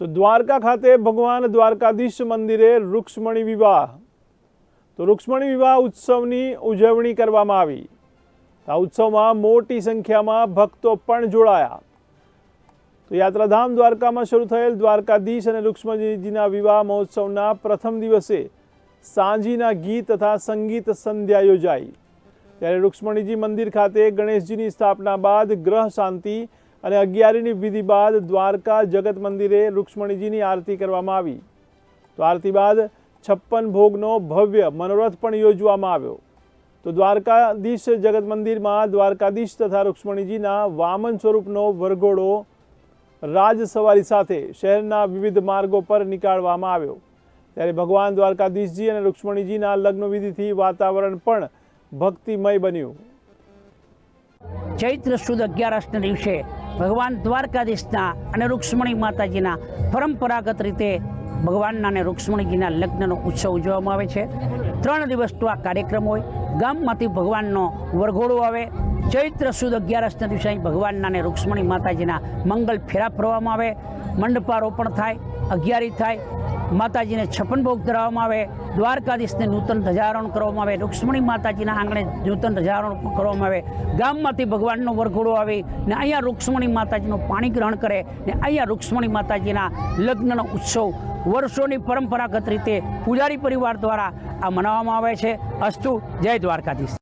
તો દ્વારકા ખાતે ભગવાન દ્વારકાધીશ મંદિરે રૂક્ષ્મણી વિવાહ. તો રૂક્ષ્મણી વિવાહ ઉત્સવની ઉજવણી કરવામાં આવી. આ ઉત્સવમાં મોટી સંખ્યામાં ભક્તો પણ જોડાયા. તો યાત્રાધામ દ્વારકામાં શરૂ થયેલ દ્વારકાધીશ અને રૂક્ષ્મણીજીના વિવાહ મહોત્સવના પ્રથમ દિવસે સાંજીના ગીત તથા સંગીત સંધ્યા યોજાઈ. ત્યારે રૂક્ષ્મણીજી મંદિર ખાતે ગણેશજીની સ્થાપના બાદ ગ્રહ શાંતિ અને અગિયારીની વિધિ બાદ દ્વારકા જગત મંદિરે રૂક્ષ્મણીજીની આરતી કરવામાં આવી. તો આરતી બાદ છપ્પન ભોગનો ભવ્ય મનોરથ પણ યોજવામાં આવ્યો. તો દ્વારકાધીશ જગત મંદિરમાં દ્વારકાધીશ તથા રૂક્ષ્મણીજીના વામન સ્વરૂપનો વરઘોડો રાજ સવારી સાથે શહેરના વિવિધ માર્ગો પર નીકાળવામાં આવ્યો. ત્યારે ભગવાન દ્વારકાધીશજી અને રૂક્ષ્મણીજીના લગ્ન વિધિથી વાતાવરણ પણ ભક્તિમય બન્યું. ચૈત્ર સુદ અગિયારસના દિવસે ભગવાન દ્વારકાધીશના અને રૂક્ષ્મણી માતાજીના પરંપરાગત રીતે ભગવાનના અને રૂક્ષ્મણીજીના લગ્નનો ઉત્સવ ઉજવવામાં આવે છે. ત્રણ દિવસનો આ કાર્યક્રમ હોય. ગામમાંથી ભગવાનનો વરઘોડો આવે. ચૈત્ર સુદ અગિયારસના દિવસે ભગવાનના અને રૂક્ષ્મણી માતાજીના મંગલ ફેરા ફરવામાં આવે. મંડપારોપણ થાય. અગિયારી થાય. માતાજીને છપ્પન ભોગ ધરાવવામાં આવે, દ્વારકાધીશને નૂતન ધજારોહણ કરવામાં આવે, રૂક્ષ્મણી માતાજીના આંગણે નૂતન ધજારોહણ કરવામાં આવે, ગામમાંથી ભગવાનનો વરઘોડો આવે ને અહીંયા રૂક્ષ્મણી માતાજીનું પાણી ગ્રહણ કરે ને અહીંયા રૂક્ષ્મણી માતાજીના લગ્નનો ઉત્સવ વર્ષોની પરંપરાગત રીતે પૂજારી પરિવાર દ્વારા આ મનાવવામાં આવે છે. અસ્તુ, જય દ્વારકાધીશ.